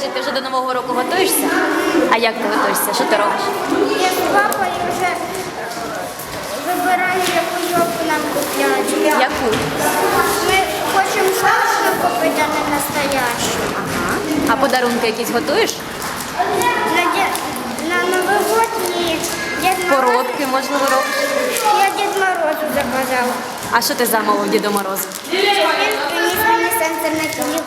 Скажи, ти вже до Нового року готуєшся? А як ти готуєшся? Що ти робиш? Я з папою вже вибираю, яку елку нам купляти. Яку? Ми хочемо сказку купити, а не настоящу. Ага. А подарунки якісь готуєш? На, Дє- на Новий год. Дід Мороз- Коробки, можливо, робиш? Я Дід Морозу заказала. А що ти замовив Діду Морозу? Він приніс мені сенсор на телефон.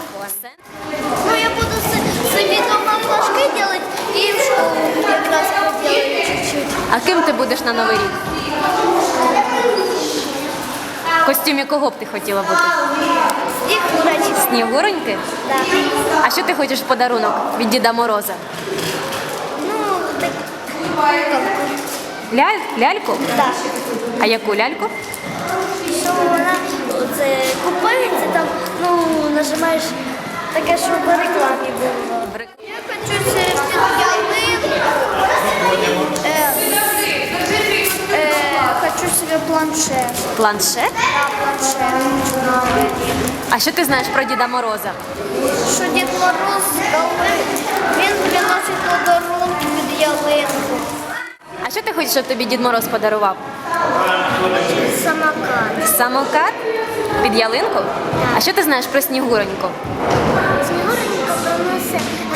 А ким ти будеш на Новий рік? В костюмі кого б ти хотіла бути? І. Снігуроньки? Так. А що ти хочеш в подарунок від Діда Мороза? Ну, так. Ляль? Ляльку? Так. А яку ляльку? Що вона оце купається там, ну, нажимаєш таке, щоб по рекламі було. Я хочу себе під ялинку. Е, е, хочу планшет. Планшет? Да, планшет. А що ти знаєш про Діда Мороза? Що Дід Мороз він приносить подарунки під ялинку. А що ти хочеш, щоб тобі Дід Мороз подарував? Самокат. Самокат? Під ялинку? А що ти знаєш про Снігуроньку? Снігуренька приносить.